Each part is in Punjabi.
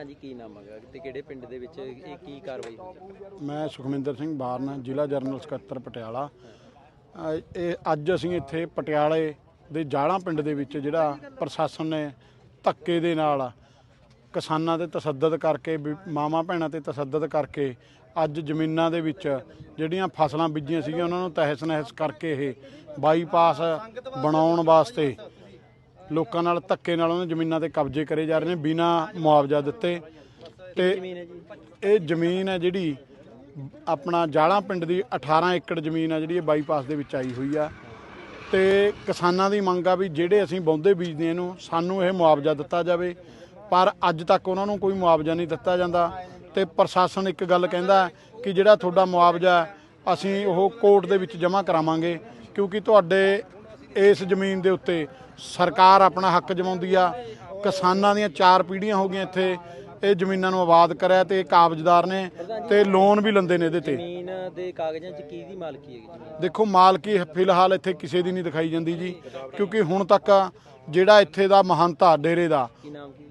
ਹਾਂਜੀ ਕੀ ਨਾਮ ਹੈਗਾ ਤੇ ਕਿਹੜੇ ਪਿੰਡ ਦੇ ਵਿੱਚ ਇਹ ਕੀ ਕਾਰਵਾਈ ਹੋਈ ਮੈਂ ਸੁਖਮਿੰਦਰ ਸਿੰਘ ਬਾਰਨ ਜ਼ਿਲ੍ਹਾ ਜਰਨਲ ਸਕੱਤਰ ਪਟਿਆਲਾ। ਅ, ਇਹ ਅੱਜ ਅਸੀਂ ਇੱਥੇ ਪਟਿਆਲੇ ਦੇ ਜਾਲਾਂ ਪਿੰਡ ਦੇ ਵਿੱਚ ਜਿਹੜਾ ਪ੍ਰਸ਼ਾਸਨ ਨੇ ਧੱਕੇ ਦੇ ਨਾਲ ਕਿਸਾਨਾਂ ਤੇ ਤਸੱਦਦ ਕਰਕੇ ਵੀ ਮਾਵਾਂ ਭੈਣਾਂ ਤੇ ਤਸੱਦਦ ਕਰਕੇ ਅੱਜ ਜ਼ਮੀਨਾਂ ਦੇ ਵਿੱਚ ਜਿਹੜੀਆਂ ਫਸਲਾਂ ਬੀਜੀਆਂ ਸੀਗੀਆਂ ਉਹਨਾਂ ਨੂੰ ਤਹਿਸ ਨਹਿਸ ਕਰਕੇ ਇਹ ਬਾਈਪਾਸ ਬਣਾਉਣ ਵਾਸਤੇ ਲੋਕਾਂ ਨਾਲ ਧੱਕੇ ਨਾਲ ਉਹਨਾਂ ਜ਼ਮੀਨਾਂ ਤੇ ਕਬਜ਼ੇ ਕਰੇ ਜਾ ਰਹੇ ਨੇ, ਬਿਨਾਂ ਮੁਆਵਜ਼ਾ ਦਿੱਤੇ। ਤੇ ਇਹ ਜ਼ਮੀਨ ਹੈ ਜਿਹੜੀ ਆਪਣਾ ਜਾਲਾਂ ਪਿੰਡ ਦੀ 18 ਏਕੜ ਜ਼ਮੀਨ ਆ ਜਿਹੜੀ ਇਹ ਬਾਈਪਾਸ ਦੇ ਵਿੱਚ ਆਈ ਹੋਈ ਆ। ਤੇ ਕਿਸਾਨਾਂ ਦੀ ਮੰਗ ਆ ਵੀ ਜਿਹੜੇ ਅਸੀਂ ਬੌਂਦੇ ਬੀਜਦੇ ਇਹਨੂੰ, ਸਾਨੂੰ ਇਹ ਮੁਆਵਜ਼ਾ ਦਿੱਤਾ ਜਾਵੇ। ਪਰ ਅੱਜ ਤੱਕ ਉਹਨਾਂ ਨੂੰ ਕੋਈ ਮੁਆਵਜ਼ਾ ਨਹੀਂ ਦਿੱਤਾ ਜਾਂਦਾ। ਤੇ ਪ੍ਰਸ਼ਾਸਨ ਇੱਕ ਗੱਲ ਕਹਿੰਦਾ ਕਿ ਜਿਹੜਾ ਤੁਹਾਡਾ ਮੁਆਵਜ਼ਾ ਅਸੀਂ ਉਹ ਕੋਰਟ ਦੇ ਵਿੱਚ ਜਮ੍ਹਾਂ ਕਰਾਵਾਂਗੇ। ਕਿਉਂਕਿ ਤੁਹਾਡੇ ਇਸ ਜ਼ਮੀਨ ਦੇ ਉੱਤੇ ਸਰਕਾਰ ਆਪਣਾ ਹੱਕ ਜਮਾਉਂਦੀ ਆ। ਕਿਸਾਨਾਂ ਦੀਆਂ ਚਾਰ ਪੀੜ੍ਹੀਆਂ ਹੋ ਗਈਆਂ ਇੱਥੇ। ਇਹ ਜ਼ਮੀਨਾਂ ਨੂੰ ਆਬਾਦ ਕਰਿਆ ਤੇ ਇਹ ਕਾਬਜ਼ਦਾਰ ਨੇ ਤੇ ਲੋਨ ਵੀ ਲੰਦੇ ਨੇ ਇਹਦੇ ਤੇ। ਜ਼ਮੀਨ ਦੇ ਕਾਗਜ਼ਾਂ 'ਚ ਕੀ ਦੀ ਮਾਲਕੀ ਹੈਗੀ ਜ਼ਮੀਨ ਦੇਖੋ ਮਾਲਕੀ ਫਿਲਹਾਲ ਇੱਥੇ ਕਿਸੇ ਦੀ ਨਹੀਂ ਦਿਖਾਈ ਜਾਂਦੀ ਜੀ ਕਿਉਂਕਿ ਹੁਣ ਤੱਕ ਜਿਹੜਾ ਇੱਥੇ ਦਾ ਮਹੰਤਾ ਡੇਰੇ ਦਾ ਕੀ ਨਾਮ ਕੀ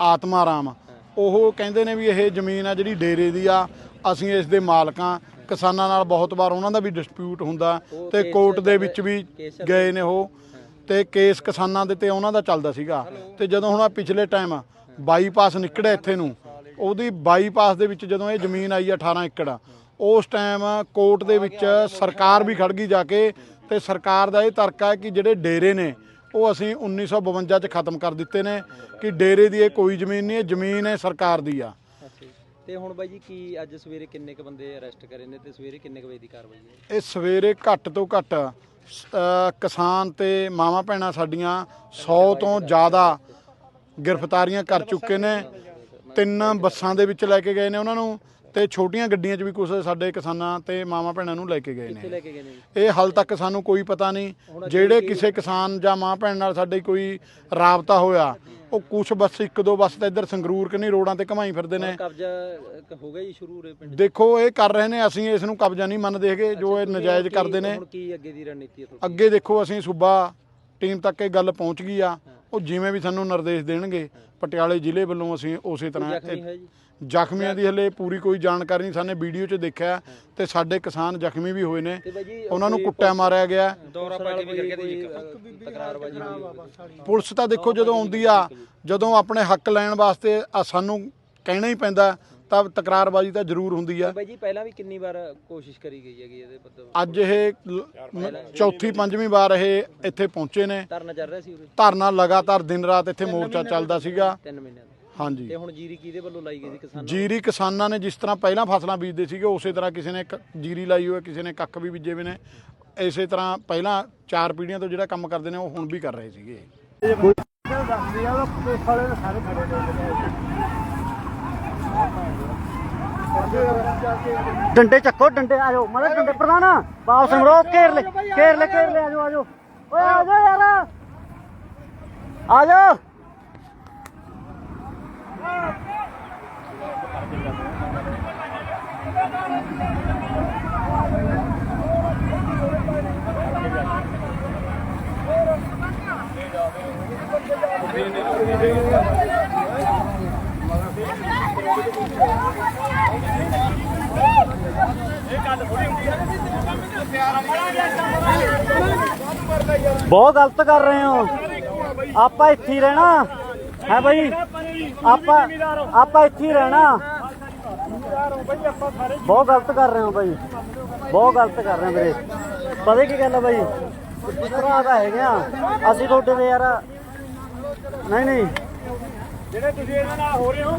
ਆਤਮਾ ਰਾਮ ਉਹ ਕਹਿੰਦੇ ਨੇ ਵੀ ਇਹ ਜ਼ਮੀਨ ਆ ਜਿਹੜੀ ਡੇਰੇ ਦੀ ਆ ਅਸੀਂ ਇਸ ਦੇ ਮਾਲਕਾਂ ਕਿਸਾਨਾਂ ਨਾਲ ਬਹੁਤ ਵਾਰ ਉਹਨਾਂ ਦਾ ਵੀ ਡਿਸਪਿਊਟ ਹੁੰਦਾ ਤੇ ਕੋਰਟ ਦੇ ਵਿੱਚ ਵੀ ਗਏ ਨੇ ਉਹ। ਤੇ ਕੇਸ ਕਿਸਾਨਾਂ ਦੇ ਤੇ ਉਹਨਾਂ ਦਾ ਚੱਲਦਾ ਸੀਗਾ। ਤੇ ਜਦੋਂ ਹੁਣ ਆਹ ਪਿਛਲੇ ਟਾਈਮ ਬਾਈਪਾਸ ਨਿਕੜਿਆ ਇੱਥੇ ਨੂੰ। ਉਹਦੀ ਬਾਈਪਾਸ ਦੇ ਵਿੱਚ ਜਦੋਂ ਇਹ ਜ਼ਮੀਨ ਆਈ ਆ 18 ਏਕੜ ਉਸ ਟਾਈਮ ਕੋਰਟ ਦੇ ਵਿੱਚ ਸਰਕਾਰ ਵੀ ਖੜ ਗਈ ਜਾ ਕੇ ਤੇ ਸਰਕਾਰ ਦਾ ਇਹ ਤਰਕ ਹੈ ਕਿ ਜਿਹੜੇ ਡੇਰੇ ਨੇ ਉਹ ਅਸੀਂ 1952 ਚ ਖਤਮ ਕਰ ਦਿੱਤੇ ਨੇ ਕਿ ਡੇਰੇ ਦੀ ਇਹ ਕੋਈ ਜ਼ਮੀਨ ਨਹੀਂ ਇਹ ਜ਼ਮੀਨ ਹੈ ਸਰਕਾਰ ਦੀ ਆ। ਤੇ ਹੁਣ ਬਾਈ ਜੀ ਕੀ ਅੱਜ ਸਵੇਰੇ ਕਿੰਨੇ ਕ ਬੰਦੇ ਅਰੈਸਟ ਕਰੇ ਨੇ ਤੇ ਸਵੇਰੇ ਕਿੰਨੇ ਕ ਵਜੇ ਦੀ ਕਾਰਵਾਈ ਹੈ? ਇਹ ਸਵੇਰੇ ਘੱਟ ਤੋਂ ਘੱਟ ਅ, ਕਿਸਾਨ ਤੇ ਮਾਵਾਂ ਭੈਣਾਂ ਸਾਡੀਆਂ 100 ਤੋਂ ਜ਼ਿਆਦਾ ਗ੍ਰਿਫਤਾਰੀਆਂ ਕਰ ਚੁੱਕੇ ਨੇ। ਤਿੰਨ ਬੱਸਾਂ ਦੇ ਵਿੱਚ ਲੈ ਕੇ ਗਏ ਨੇ ਉਹਨਾਂ ਨੂੰ। ਤੇ ਛੋਟੀਆਂ ਗੱਡੀਆਂ 'ਚ ਵੀ ਕੁਝ ਸਾਡੇ ਕਿਸਾਨਾਂ ਤੇ ਮਾਵਾਂ ਭੈਣਾਂ ਨੂੰ ਲੈ ਕੇ ਗਏ ਕਿੱਥੇ ਨੇ ਲੈ ਕੇ ਗਏ ਨੇ ਜੀ? ਇਹ ਹਾਲ ਤੱਕ ਸਾਨੂੰ ਕੋਈ ਪਤਾ ਨਹੀਂ ਜਿਹੜੇ ਕਿਸੇ ਕਿਸਾਨ ਜਾਂ ਮਾਂ ਭੈਣ ਨਾਲ ਸਾਡੇ ਕੋਈ ਰਾਬਤਾ ਹੋਇਆ ਉਹ ਕੁਝ ਬੱਸ ਇੱਕ ਦੋ ਬੱਸ ਤਾਂ ਇੱਧਰ ਸੰਗਰੂਰ ਕਿੰਨੀ ਰੋਡਾਂ ਤੇ ਘਮਾਈ ਫਿਰਦੇ ਨੇ। ਕਬਜ਼ਾ ਅ, ਹੋ ਗਿਆ ਜੀ ਸ਼ੁਰੂ ਉਰੇ ਪਿੰਡ 'ਚ? ਦੇਖੋ ਇਹ ਕਰ ਰਹੇ ਨੇ ਅਸੀਂ ਇਸ ਨੂੰ ਕਬਜ਼ਾ ਨਹੀਂ ਮੰਨਦੇ ਹੈਗੇ ਜੋ ਇਹ ਨਜਾਇਜ਼ ਕੀ- ਕਰਦੇ ਨੇ। ਹੁਣ ਕੀ ਅੱਗੇ ਦੀ ਰਣਨੀਤੀ ਹੈ ਤੁਹਾਡੀ? ਅੱਗੇ ਦੇਖੋ ਅਸੀਂ ਸੂਬਾ ਟੀਮ ਤੱਕ ਇਹ ਗੱਲ ਪਹੁੰਚ ਗਈ ਆ। ਉਹ ਜਿਵੇਂ ਵੀ ਸਾਨੂੰ ਨਿਰਦੇਸ਼ ਦੇਣਗੇ ਪਟਿਆਲੇ ਜ਼ਿਲ੍ਹੇ ਵੱਲੋਂ ਅਸੀਂ ਉਸੇ ਤਰ੍ਹਾਂ ਜ਼ਖਮੀਆਂ ਦੀ ਹਲੇ ਪੂਰੀ ਕੋਈ ਜਾਣਕਾਰੀ ਨਹੀਂ ਸਾਨੇ ਵੀਡੀਓ 'ਚ ਦੇਖਿਆ ਤੇ ਸਾਡੇ ਕਿਸਾਨ ਜ਼ਖਮੀ ਵੀ ਹੋਏ ਨੇ। ਉਹਨਾਂ ਨੂੰ ਕੁੱਟਿਆ ਮਾਰਿਆ ਗਿਆ। ਦੌਰਾ ਵੀ ਕਰਕੇ ਤਕਰਾਰਬਾਜੀ ਪੁਲਿਸ ਤਾਂ ਦੇਖੋ ਜਦੋਂ ਆਉਂਦੀ ਆ ਜਦੋਂ ਆਪਣੇ ਹੱਕ ਲੈਣ ਵਾਸਤੇ ਆ ਸਾਨੂੰ ਕਹਿਣਾ ਹੀ ਪੈਂਦਾ ਤਾਂ ਤਕਰਾਰਬਾਜ਼ੀ ਤਾਂ ਜ਼ਰੂਰ ਹੁੰਦੀ ਆ। ਬਾਈ ਜੀ ਪਹਿਲਾਂ ਵੀ ਕਿੰਨੀ ਵਾਰ ਕੋਸ਼ਿਸ਼ ਕਰੀ ਗਈ ਹੈਗੀ ਇਹਦੇ ਮਤਲਬ? ਅੱਜ ਇਹ ਲ- ਮ- ਚੌਥੀ ਪੰਜਵੀਂ ਵਾਰ ਇਹ ਇੱਥੇ ਪਹੁੰਚੇ ਨੇ। ਧਰਨਾ ਚੱਲ ਰਿਹਾ ਸੀ ਉਰੇ? ਧਰਨਾ ਲਗਾਤਾਰ ਦਿਨ ਰਾਤ ਇੱਥੇ ਮੋਰਚਾ ਚੱਲਦਾ ਸੀਗਾ। 3 ਮਹੀਨਿਆਂ ਦਾ ਹਾਂਜੀ। ਤੇ ਹੁਣ ਜੀਰੀ ਕਿਹਦੇ ਵੱਲੋਂ ਲਾਈ ਗਈ ਸੀ ਕਿਸਾਨਾਂ ਜੀਰੀ ਕਿਸਾਨਾਂ ਨੇ ਜਿਸ ਤਰ੍ਹਾਂ ਪਹਿਲਾਂ ਫਸਲਾਂ ਬੀਜਦੇ ਸੀਗੇ ਉਸੇ ਤਰ੍ਹਾਂ ਕਿਸੇ ਨੇ ਕ- ਜੀਰੀ ਲਾਈ ਹੋਈ ਹੈ ਕਿਸੇ ਨੇ ਕੱਖ ਵੀ ਬੀਜੇ ਹੋਏ ਨੇ। ਇਸੇ ਤਰ੍ਹਾਂ ਪਹਿਲਾਂ ਚਾਰ ਪੀੜ੍ਹੀਆਂ ਤੋਂ ਜਿਹੜਾ ਕੰਮ ਕਰਦੇ ਨੇ ਉਹ ਹੁਣ ਵੀ ਕਰ ਰਹੇ ਸੀਗੇ। ਡੰਡੇ ਚੱਕੋ, ਡੰਡੇ, ਆ ਜਾਓ ਮਤਲਬ ਡੰਡੇ ਪ੍ਰਧਾਨ ਵਾਪਸ ਮਰੋ ਘੇਰ ਲੈ ਘੇਰ ਲੈ ਘੇਰ ਲੈ, ਆ ਜਾਓ ਆ ਜਾਓ। ਓਏ, ਆ ਜਾਓ ਯਾਰ। ਆ ਜਾਓ। ਬਹੁਤ ਗਲਤ ਕਰ ਰਹੇ ਹੋ। ਆਪਾਂ ਇੱਥੇ ਹੀ ਰਹਿਣਾ। ਹੈ ਭਾਈ ਆਪਾਂ ਆਪਾਂ ਇੱਥੇ ਹੀ ਰਹਿਣਾ। ਬਹੁਤ ਗਲਤ ਕਰ ਰਹੇ ਹੋ ਭਾਈ ਬਹੁਤ ਗਲਤ ਕਰ ਰਹੇ ਹੋ ਵੀਰੇ। ਪਤਾ ਕੀ ਗੱਲ ਹੈ ਭਾਈ ਭਰਾ ਤਾਂ ਹੈਗੇ ਆ। ਅਸੀਂ ਤੁਹਾਡੇ ਦੇ ਯਾਰ ਨਹੀਂ ਨਹੀਂ। ਜਿਹੜੇ ਤੁਸੀਂ ਇਹਨਾਂ ਨਾਲ ਹੋ ਰਹੇ ਹੋ